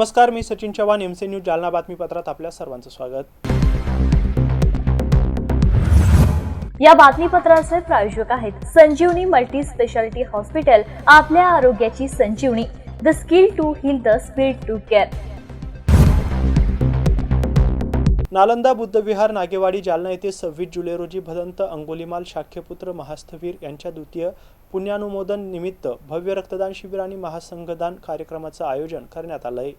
नमस्कार मी Sachin Chavan M C news Jalna बातमीपत्रात आपल्या सर्वांचं स्वागत. या बातमीपत्राचे प्रायोजक आहेत संजीवनी मल्टी स्पेशालिटी हॉस्पिटल आपल्या आरोग्याची संजीवनी. The skill to heal the speed to care Nalanda Buddha Vihar Nagewadi Jalna येथे सव्वीस जुलै रोजी भदंत अंगोलीमाल शाख्यपुत्र महास्थवीर यांच्या द्वितीय पुण्यानुमोदन निमित्त भव्य रक्तदान शिबिर आणि महासंघदान कार्यक्रमाचं आयोजन करण्यात आलं आहे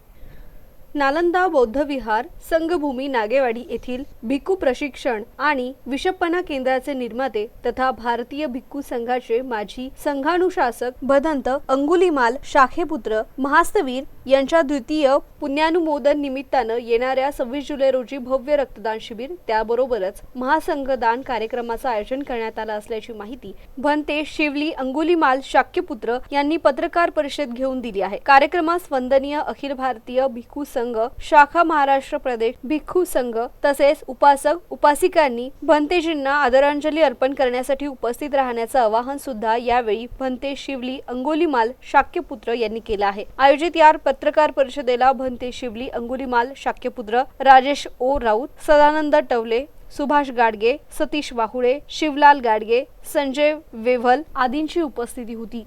नालंदा बौद्ध विहार संघभूमी नागेवाडी येथील भिक्खू प्रशिक्षण आणि विषपना केंद्राचे निर्माते तथा भारतीय भिक्खू संघाचे माजी संघानुशासक भदंत अंगुलीमाल शाखेपुत्र महास्तवीर यांच्या द्वितीय पुण्यानुमोदन निमित्तानं येणाऱ्या सव्वीस जुलै रोजी भव्य रक्तदान शिबिर त्याबरोबरच महासंघदान कार्यक्रमाचं आयोजन करण्यात आलं असल्याची माहिती भंते शिवली अंगुलीमाल शाक्यपुत्र यांनी पत्रकार परिषद घेऊन दिली आहे. कार्यक्रमास वंदनीय अखिल भारतीय भिक्खू संघ शाखा महाराष्ट्र प्रदेश भिक्खू संघ तसेच उपासक उपासिकांनी भंतेजींना आदरांजली अर्पण करण्यासाठी उपस्थित राहण्याचं आवाहन सुद्धा यावेळी भंते शिवली अंगोलीमाल शाक्यपुत्र यांनी केलं आहे. आयोजित या पत्रकार परिषदेला भंते शिवली अंगुलीमाल शाक्यपुत्र राजेश ओ राऊत सदानंद टवले सुभाष गाडगे सतीश वाहुळे शिवलाल गाडगे संजय वेव्हल आदींची उपस्थिती होती.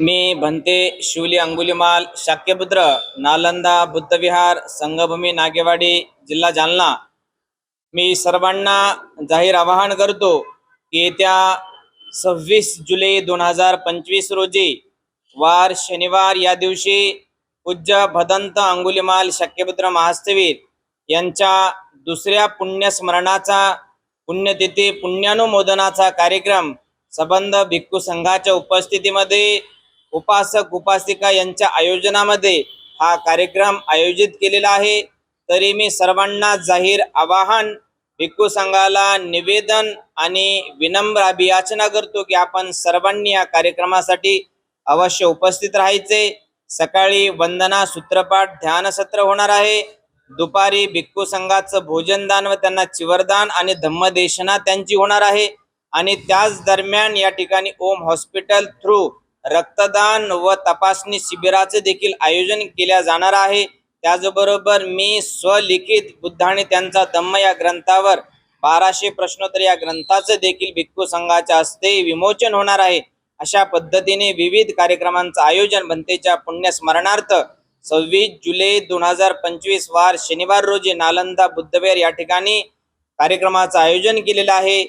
मी भंते शिवली अंगुलीमाल शाक्यपुत्र नालंदा बुद्धविहार संघभूमी नागेवाडी जिल्हा जालना. मी सर्वांना जाहीर आवाहन करतो की येत्या सव्वीस जुलै दोन हजार पंचवीस रोजी वार शनिवार या दिवशी पूज्य भदंत अंगुलीमाल शक्यभद्र महास्तवीर यांच्या दुसऱ्या पुण्यस्मरणाचा पुण्यतिथी पुण्यानुमोदनाचा कार्यक्रम संबंध भिक्खू संघाच्या उपस्थितीमध्ये उपासक उपासिका यांच्या आयोजनामध्ये हा कार्यक्रम आयोजित केलेला आहे. तरी मी सर्वांना जाहीर आवाहन भिक्खू संघाला निवेदन आणि विनम्र अभियाचना करतो की आपण सर्वांनी या कार्यक्रमासाठी अवश्य उपस्थित राहायचे. सकाळी वंदना सूत्रपाठ ध्यान सत्र होणार आहे. दुपारी भिक्खू संघाचं भोजनदान व त्यांना चिवरदान आणि धम्मदेशना त्यांची होणार आहे. आणि त्याच दरम्यान या ठिकाणी ओम हॉस्पिटल थ्रू रक्तदान व तपासणी शिबिराचे देखील आयोजन केल्या जाणार आहे. त्याचबरोबर मी स्वलिखित बुद्ध आणि त्यांचा धम्म या ग्रंथावर बाराशे प्रश्नोत्तर या ग्रंथाचे देखील भिक्खू संघाच्या हस्ते विमोचन होणार आहे. अशा पद्धतीने विविध कार्यक्रमांचं आयोजन भंतेच्या पुण्यस्मरणार्थ सव्वीस जुलै दोन हजार पंचवीस वार शनिवार रोजी नालंदा बुद्धवेर या ठिकाणी कार्यक्रमाचं आयोजन केलेलं आहे.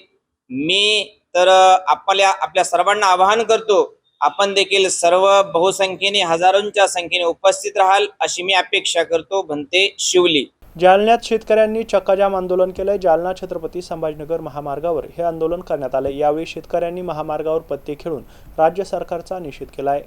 मी तर आपल्या आपल्या सर्वांना आवाहन करतो आपण देखील सर्व बहुसंख्येने हजारोंच्या संख्येने उपस्थित राहाल अशी मी अपेक्षा करतो भंते शिवली. जालन्यात शेतकऱ्यांनी चक्काजाम आंदोलन केलंय. जालना छत्रपती संभाजीनगर महामार्गावर हे आंदोलन करण्यात आलं यावेळी शेतकऱ्यांनी महामार्गावर पत्ते खेळून राज्य सरकारचा निषेध केलाय.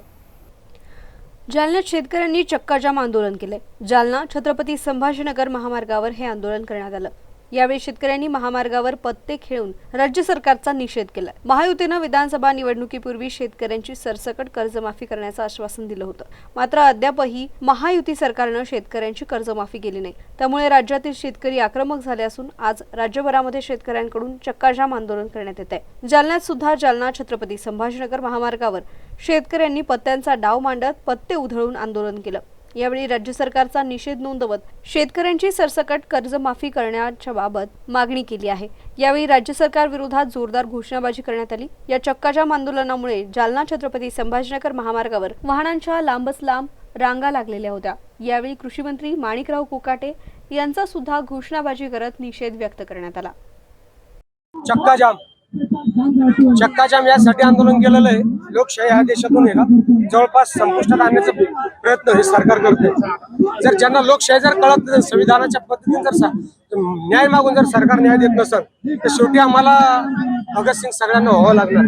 जालन्यात शेतकऱ्यांनी चक्काजाम आंदोलन केलंय. जालना छत्रपती संभाजीनगर महामार्गावर हे आंदोलन करण्यात आलं. यावेळी शेतकऱ्यांनी महामार्गावर पत्ते खेळून राज्य सरकारचा निषेध केला महायुतीनं विधानसभा निवडणुकीपूर्वी शेतकऱ्यांची सरसकट कर्जमाफी करण्याचं आश्वासन दिलं होतं. मात्र अद्यापही महायुती सरकारनं शेतकऱ्यांची कर्जमाफी केली नाही. त्यामुळे राज्यातील शेतकरी आक्रमक झाले असून आज राज्यभरामध्ये शेतकऱ्यांकडून चक्काजाम आंदोलन करण्यात येत आहे. जालन्यात सुद्धा जालना छत्रपती संभाजीनगर महामार्गावर शेतकऱ्यांनी पत्त्यांचा डाव मांडत पत्ते उधळून आंदोलन केलं. यावेळी राज्य सरकारचा निषेध नोंदवत शेतकऱ्यांची सरसकट कर्जमाफी करण्याच्या बाबत मागणी केली आहे. यावेळी राज्य सरकार विरोधात जोरदार घोषणाबाजी करण्यात आली. या चक्काजाम आंदोलनामुळे जालना छत्रपती संभाजीनगर महामार्गावर वाहनांच्या लांबच लांब रांगा लागलेल्या होत्या. यावेळी कृषी मंत्री माणिकराव कोकाटे यांचा सुद्धा घोषणाबाजी करत निषेध व्यक्त करण्यात आला. चक्काजाम. चक्काजाम यासाठी आंदोलन केलेलं आहे. लोकशाही हा देशातून आहे ना. जवळपास संपुष्टात आणण्याचा प्रयत्न हे सरकार करते जर ज्यांना लोकशाही जर कळत नसेल संविधानाच्या पद्धतीने जर न्याय मागून जर सरकार न्याय देत नसेल तर शेवटी आम्हाला भगतसिंग सगळ्यांना व्हावं लागणार.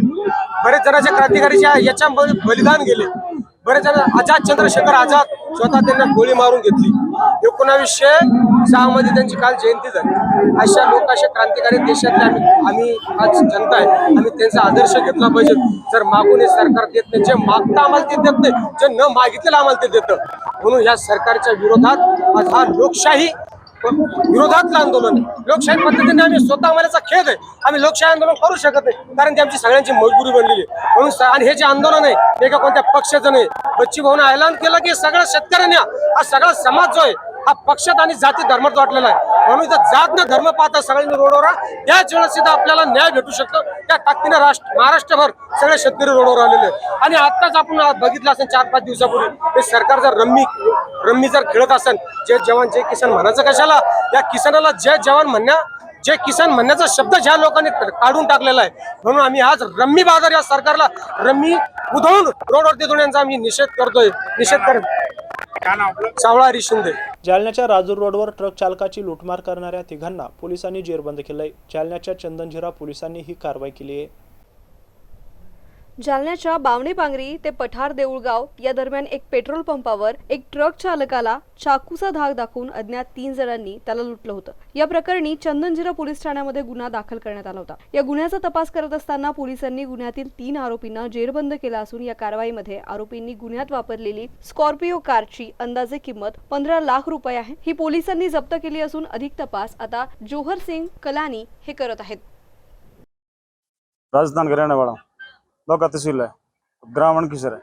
बरेच जणांच्या क्रांतिकारीच्या याच्या बलिदान गेले. बरेच जण आझाद चंद्रशेखर आझाद स्वतः त्यांना गोळी मारून घेतली. एकोणावीसशे सहा मध्ये त्यांची काल जयंती झाली. अशा लोक अशा क्रांतिकारी देशातल्या आम्ही आम्ही आज जनता आहे. आम्ही त्यांचा आदर्श घेतला पाहिजे. जर मागून हे सरकार देत नाही जे मागता आम्हाला ते देत नाही. जे न मागितलेलं आम्हाला ते देतं. म्हणून या सरकारच्या विरोधात आज हा लोकशाही विरोधातलं आंदोलन. लोकशाही पद्धतीने आम्ही स्वतः आम्हाला खेद आहे. आम्ही लोकशाही आंदोलन करू शकत नाही. कारण ती आमची सगळ्यांची मजबुरी बनलेली आहे. म्हणून आणि हे जे आंदोलन आहे हे का कोणत्या पक्षाचं नाही. बच्ची भाऊन ऐलान केलं की सगळ्या शेतकऱ्यांनी हा सगळा समाज जो आहे हा पक्षात आणि जाती धर्मात वाटलेला आहे. म्हणून इथं जात न धर्म पाहता सगळ्यांनी रोडवर आहे. त्याच वेळेस आपल्याला न्याय भेटू शकतो. त्या ताकदीने राष्ट्र महाराष्ट्रभर सगळे शेतकरी रोडवर आलेले आणि आत्ताच आपण बघितलं असेल चार पाच दिवसापूर्वी हे सरकार जर रम्मी रम्मी जर खेळत असेल जे जवान जे किसान म्हणायचं कशाला? या किसानाला जय जवान म्हणण्या जे किसान म्हणण्याचा शब्द ज्या लोकांनी काढून टाकलेला आहे म्हणून आम्ही आज रम्मी बाजार या सरकारला रम्मी उधळून रोडवरती देऊन यांचा आम्ही निषेध करतोय. निषेध करत सावळा हरी शिंदे. जालन्याच्या राजूर रोडवर ट्रक चालकाची लुटमार करणाऱ्या तिघांना पोलिसांनी जेरबंद केलंय. जालन्याच्या चंदनझिरा पोलिसांनी ही कारवाई केली आहे. जालन्याच्या बावणे पांगरी ते पठार देऊळगाव या दरम्यान एक पेट्रोल पंपावर एक ट्रक चालकाला चाकूचा धाक दाखवून अज्ञात तीन जणांनी त्याला लुटलं होतं. या प्रकरणी चंदनजिरा पोलीस ठाण्यामध्ये गुन्हा दाखल करण्यात आला होता. या गुन्ह्याचा तपास करत असताना पोलिसांनी गुन्ह्यातील तीन आरोपींना जेरबंद केला असून या कारवाईमध्ये आरोपींनी गुन्ह्यात वापरलेली स्कॉर्पिओ कारची अंदाजे किंमत पंधरा लाख रुपये आहे. ही पोलिसांनी जप्त केली असून अधिक तपास आता जोहर सिंग कलानी हे करत आहेत. राजस्थान लौका तहसील है, ग्रामीण किसर है।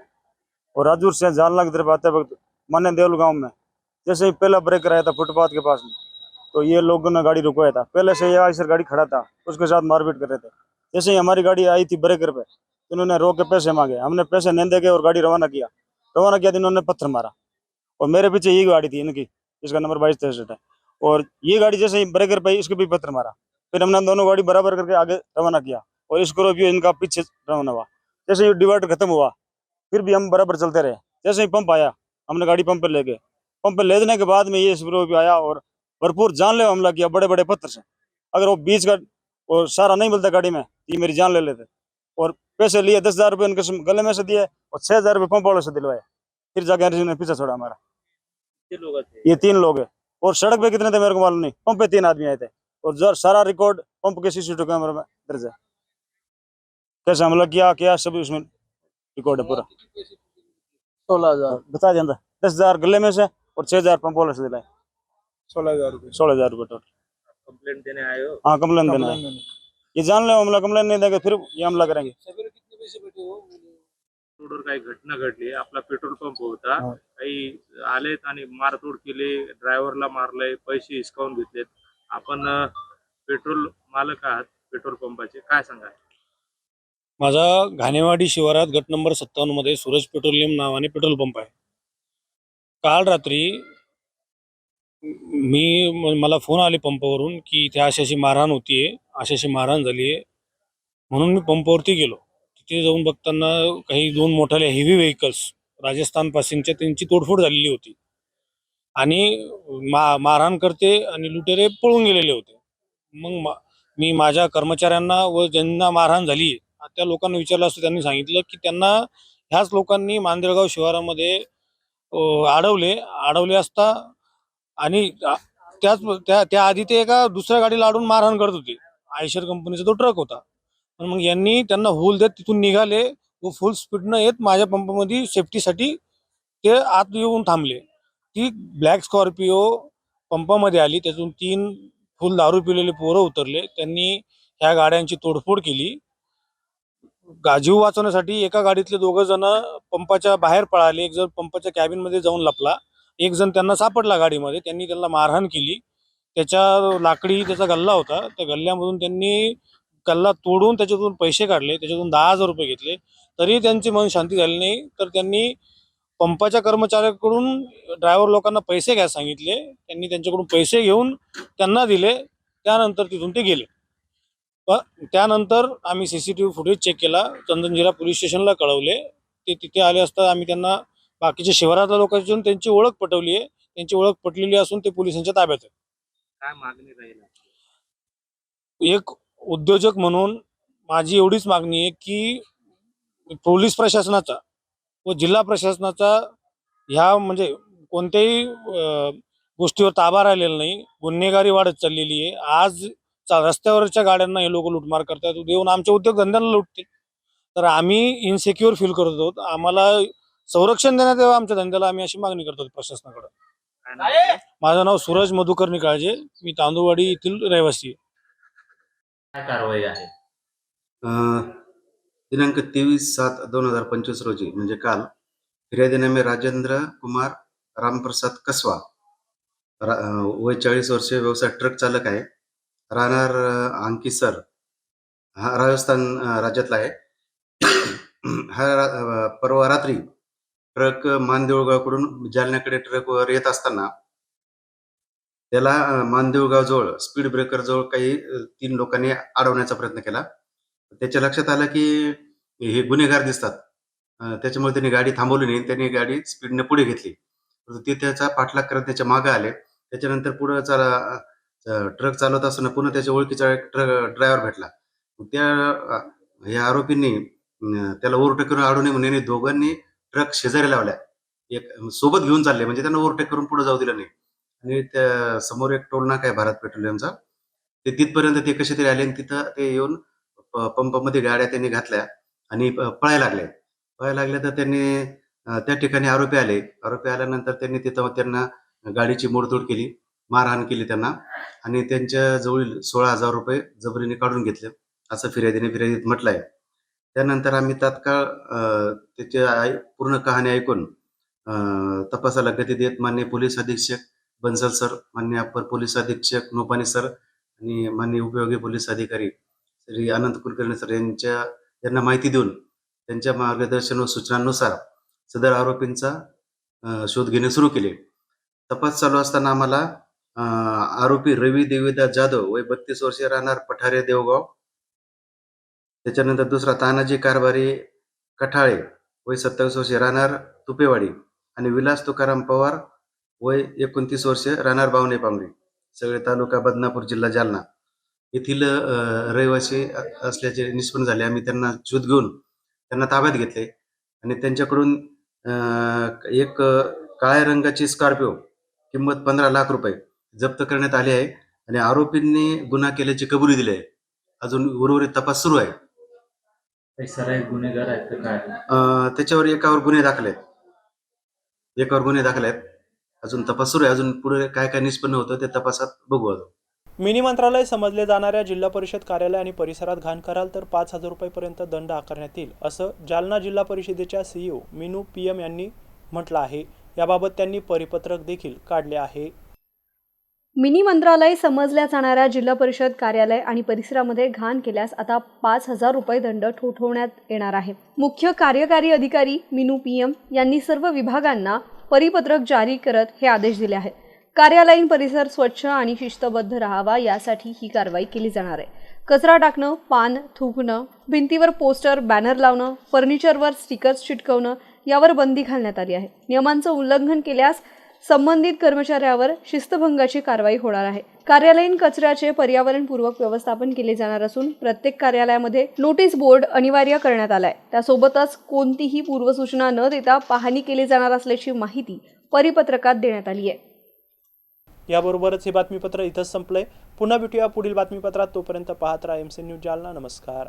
और राजूर से जालना की तरफ़ आते वक्त मान्य देवल गाँव में, जैसे ही पहला ब्रेक आया था फुटपाथ के पास में तो ये लोगों ने गाड़ी रुकवाया था। पहले से ये सर गाड़ी खड़ा था, उसके साथ मारपीट कर रहे थे। जैसे ही हमारी गाड़ी आई थी ब्रेकर पे तो इन्होंने रोक के पैसे मांगे। हमने पैसे नहीं देके और गाड़ी रवाना किया। रवाना किया तो इन्होंने पत्थर मारा। और मेरे पीछे ये गाड़ी थी इनकी इसका नंबर बाईस तिरसठ है। और ये गाड़ी जैसे ही ब्रेकर पे, इसको भी पत्थर मारा। फिर हमने दोनों गाड़ी बराबर करके आगे रवाना किया। और स्कॉर्पियो इनका पीछे रवाना हुआ। जैसे ही डिवाइडर खत्म हुआ फिर भी हम बराबर चलते रहे। जैसे ही पंप आया हमने गाड़ी पंप पे ले गए। पंप पे ले देने के बाद में ये स्कॉर्पियो आया और भरपूर जानलेवा हमला किया बड़े बड़े पत्थर से। अगर वो बीच का वो सारा नहीं मिलता गाड़ी में तो ये मेरी जान ले लेते। और पैसे लिए दस हज़ार रुपये उनके गले में से दिए और छह हज़ार रुपये पंप वालों से दिलवाए। फिर जाके हरीश ने पीछे छोड़ा हमारा। ये तीन लोग हैं। और सड़क पे कितने थे मेरे को मालूम नहीं। पंप पे तीन आदमी आए थे। और जो सारा रिकॉर्ड पंप के सीसीटीवी कैमरे में दर्ज है कैसे हमला किया क्या सब उसमें रिकॉर्ड है पूरा। सोलह हजार। बता दें दस हजार गले में से और छह हजार पंप वाले से दिलाए। सोलह हजार रुपये। सोलह हजार रुपये टोटल कंप्लेंट देने आए हो? हाँ कंप्लेन देना है ये जान ले हमला कंप्लेन नहीं देंगे फिर ये हमला करेंगे। रोडवर काही घटना घडली आपला पेट्रोल पंप होता। काही आलेत आणि मारतोड केली ड्रायव्हरला मारलंय पैसे हिसकावून घेतलेत. आपण पेट्रोल मालक आहात पेट्रोल पंपाचे काय सांगा माझा घाणेवाडी शिवारात गट नंबर सत्तावन्नमध्ये सूरज पेट्रोलियम नावाने पेट्रोल पंप आहे. काल रात्री मी मला फोन आले पंपावरून की इथे अशी अशी मारहाण होतीये अशी अशी मारहाण झाली आहे म्हणून मी पंपावरती गेलो. तिथे जाऊन बघताना काही दोन मोठ्या हेवी व्हेकल्स राजस्थान पासिंगच्या त्यांची तोडफोड झालेली होती. आणि मा मारहाण करते आणि लुटेरे पळून गेलेले होते. मग मा- मी माझ्या कर्मचाऱ्यांना व ज्यांना मारहाण झाली त्या लोकांना विचारलं असतं त्यांनी सांगितलं की त्यांना ह्याच लोकांनी मांजरगाव शिवारामध्ये अडवले. अडवले असता आणि त्याच त्या त्या आधी ते एका दुसऱ्या गाडीला अडून मारहाण करत होते. आयशर कंपनीचा तो ट्रक होता. पण मग यांनी त्यांना होल देत तिथून निघाले व फुल स्पीडनं येत माझ्या पंपामध्ये सेफ्टीसाठी ते आत येऊन थांबले. ती ब्लॅक स्कॉर्पिओ पंपामध्ये आली. त्यातून तीन फुल दारू पिलेले पोरं उतरले. त्यांनी ह्या गाड्यांची तोडफोड केली. जीव वाचवण्यासाठी एका गाडीतले दोघं जण पंपाच्या बाहेर पळाले. एक जण पंपाच्या कॅबिनमध्ये जाऊन लपला. एक जण त्यांना सापडला गाडीमध्ये. त्यांनी त्यांना मारहाण केली. त्याच्या लाकडी त्याचा गल्ला होता. त्या गल्ल्यामधून त्यांनी गल्ला तोडून त्याच्यातून पैसे काढले. त्याच्यातून दहा हजार रुपये घेतले. तरी त्यांची मन शांती झाली नाही. तर त्यांनी पंपाच्या कर्मचाऱ्याकडून ड्रायव्हर लोकांना पैसे घ्यायला सांगितले. त्यांनी त्यांच्याकडून पैसे घेऊन त्यांना दिले. त्यानंतर तिथून ते गेले. त्यानंतर आम्ही सीसीटीव्ही फुटेज चेक केला. चंदनजिरा पोलीस स्टेशनला कळवले. ते तिथे आले असता आम्ही त्यांना बाकीच्या शिवारातल्या लोकांची त्यांची ओळख पटवली आहे त्यांची ओळख पटलेली असून ते पोलिसांच्या ताब्यात आहे काय मागणी राहील एक उद्योजक म्हणून माझी एवढीच मागणी आहे की पोलीस प्रशासनाचा व जिल्हा प्रशासनाचा ह्या म्हणजे कोणत्याही गोष्टीवर ताबा राहिलेला नाही. गुन्हेगारी वाढत चाललेली आहे. आज रस्त्यावरच्या गाड्यांना हे लोक लुटमार करतात देऊन आमच्या उद्योगधंद्यांना लुटते तर आम्ही इनसेक्युअर फील करत आहोत आम्हाला संरक्षण देण्यात यावं आमच्या धंद्याला. आम्ही अशी मागणी करतो प्रशासनाकडे? माझं नाव सूरज मधुकर निकाळजे. मी तांदूळवाडी येथील रहिवासी आहे. काय कारवाई आहे? दिनांक तेवीस सात दोन हजार पंचवीस रोजी म्हणजे काल फिर्यादीनामे राजेंद्र कुमार रामप्रसाद कसवा वय चाळीस वर्षे व्यवसाय ट्रक चालक आहे. राहणार अ, अंकिसर हा राजस्थान राज्यातला आहे. हा परवा रात्री ट्रक मानदेवगावकडून जालन्याकडे ट्रकवर येत असताना त्याला मानदेवगाव जवळ स्पीड ब्रेकर जवळ काही तीन लोकांनी अडवण्याचा प्रयत्न केला. त्याच्या लक्षात आलं की हे गुन्हेगार दिसतात. त्याच्यामुळे त्यांनी गाडी थांबवली नाही. त्यांनी गाडी स्पीडने पुढे घेतली. ते त्याचा पाठलाग करत त्याच्यामागे आले. त्याच्यानंतर पुढे चाला ट्रक चालवत असताना पुन्हा त्याच्या ओळखीचा एक ट्रक ड्रायव्हर भेटला. त्या या ह्या आरोपींनी त्याला ओव्हरटेक करून आडू नये म्हणून दोघांनी ट्रक शेजारी लावल्या. एक सोबत घेऊन चालले. म्हणजे त्यांना ओव्हरटेक करून पुढे जाऊ दिलं नाही. आणि त्या समोर एक टोल नाका आहे भारत पेट्रोलियमचा ते तिथपर्यंत ते कसे तरी आले आणि तिथं ते येऊन प- पंपामध्ये गाड्या त्यांनी घातल्या आणि पळायला लागले. पळायला लागले तर त्यांनी त्या ठिकाणी आरोपी आले. आरोपी आल्यानंतर त्यांनी तिथं त्यांना गाडीची मोडतोड केली. मारहाण केली त्यांना. आणि त्यांच्या जवळील सोळा हजार रुपये जबरीने काढून घेतले असं फिर्यादीने फिर्यादीत म्हटलंय. त्यानंतर आम्ही तात्काळ त्याची आई- पूर्ण कहाणी ऐकून तपासाला गती देत मान्य पोलीस अधीक्षक बन्सल सर मान्य अप्पर पोलीस अधीक्षक नोपानी सर आणि मान्य उपयोगी पोलीस अधिकारी श्री अनंत कुलकर्णी सर यांच्या यांना माहिती देऊन त्यांच्या मार्गदर्शन व सूचनांनुसार सदर आरोपींचा शोध घेणे सुरू केले. तपास चालू असताना आम्हाला आरोपी रवी देवीदास जाधव वय बत्तीस वर्षे राहणार पठारे देवगाव. त्याच्यानंतर दुसरा तानाजी कारभारी कठाळे वय सत्तावीस वर्षे राहणार तुपेवाडी आणि विलास तुकाराम पवार वय एकोणतीस वर्षे राहणार बावणे पांगरी. सगळे तालुका बदनापूर जिल्हा जालना. येथील रहिवासी असल्याचे निष्पन्न झाले. आम्ही त्यांना शोध घेऊन त्यांना ताब्यात घेतले आणि त्यांच्याकडून एक काळ्या रंगाची स्कॉर्पिओ किंमत पंधरा लाख रुपये जप्त करण्यात आली आहे आणि आरोपींनी गुन्हा केल्याची कबुली दिली आहे. अजून उर्वरित तपास सुरू आहे. गुन्हेगार आहेत का काय? अ, त्याच्यावर एकावर गुन्हे दाखल आहेत. एकावर गुन्हे दाखल आहेत. अजून तपास सुरू आहे. अजून पुढे काय काय निष्पन्न होतं ते तपासात बघू अजून. मिनी मंत्रालय समजले जाणाऱ्या जिल्हा परिषद कार्यालय आणि परिसरात घाण कराल तर पाच हजार रुपयेपर्यंत दंड आकारण्यात येईल असं जालना जिल्हा परिषदेच्या सीईओ मिनू पी एम यांनी म्हटलं आहे. याबाबत त्यांनी परिपत्रक देखील काढले आहे. मिनी मंत्रालय समजल्या जाणाऱ्या जिल्हा परिषद कार्यालय आणि परिसरामध्ये घाण केल्यास आता पाच हजार रुपये दंड ठोठवण्यात येणार आहे. मुख्य कार्यकारी अधिकारी मिनू पी एम यांनी सर्व विभागांना परिपत्रक जारी करत हे आदेश दिले आहेत. कार्यालयीन परिसर स्वच्छ आणि शिस्तबद्ध राहावा यासाठी ही कारवाई केली जाणार आहे. कचरा टाकणं पान थुंकणं भिंतीवर पोस्टर बॅनर लावणं फर्निचरवर स्टिकर्स चिटकवणं यावर बंदी घालण्यात आली आहे. नियमांचं उल्लंघन केल्यास संबंधित कर्मचाऱ्यावर शिस्तभंगाची कारवाई होणार आहे. कार्यालयीन कचऱ्याचे पर्यावरणपूर्वक व्यवस्थापन केले जाणार असून प्रत्येक कार्यालयामध्ये नोटीस बोर्ड अनिवार्य करण्यात आलाय. त्यासोबतच कोणतीही पूर्वसूचना न देता पाहणी केली जाणार असल्याची माहिती परिपत्रकात देण्यात आली आहे. याबरोबरच हे बातमीपत्र इथंच संपलंय. पुन्हा भेटूया पुढील बातमीपत्रात. तोपर्यंत पाहत राहा एम सी न्यूज जालना. नमस्कार.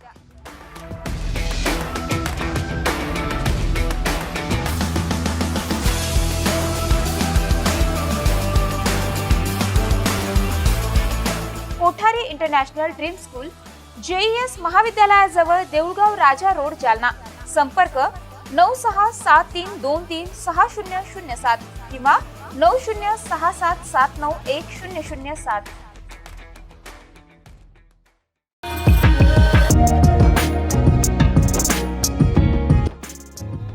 Mumbai international dream school JES महाविद्यालयाजवळ Deulgaon Raja road Jalna. संपर्क नऊ सहा सात तीन दोन तीन सहा शून्य शून्य सात किंवा नऊ शून्य सहा सात सात नऊ एक शून्य शून्य सात.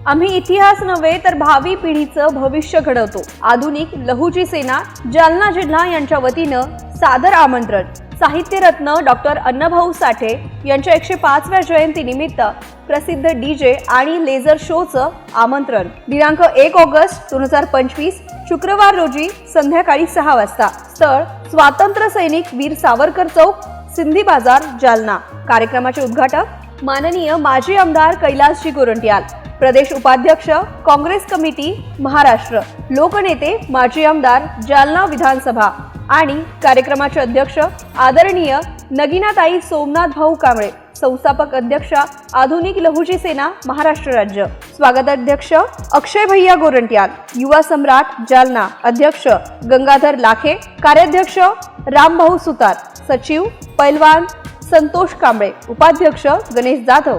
आम्ही इतिहास नव्हे तर भावी पिढीचं भविष्य घडवतो. आधुनिक लहुची सेना जालना जिल्हा यांच्या वतीनं सादर आमंत्रण. साहित्यरत्न डॉक्टर अण्णाभाऊ साठे यांच्या एकशे पाचव्या जयंतीनिमित्त प्रसिद्ध डीजे आणि लेझर शोचं आमंत्रण. दिनांक एक ऑगस्ट दोन हजार पंचवीस शुक्रवार रोजी संध्याकाळी सहा वाजता. स्थळ स्वातंत्र्य सैनिक वीर सावरकर चौक सिंधी बाजार जालना. कार्यक्रमाचे उद्घाटक माननीय माजी आमदार कैलासजी गोरंट्याल प्रदेश उपाध्यक्ष काँग्रेस कमिटी महाराष्ट्र. लोकनेते माजी आमदार जालना विधानसभा. आणि कार्यक्रमाचे अध्यक्ष आदरणीय नगिनाताई सोमनाथ भाऊ कांबळे संस्थापक अध्यक्षा आधुनिक लहुजी सेना महाराष्ट्र राज्य. स्वागताध्यक्ष अक्षय भैया गोरंट्याल युवा सम्राट जालना अध्यक्ष गंगाधर लाखे कार्याध्यक्ष रामभाऊ सुतार सचिव पैलवान संतोष कांबळे उपाध्यक्ष गणेश जाधव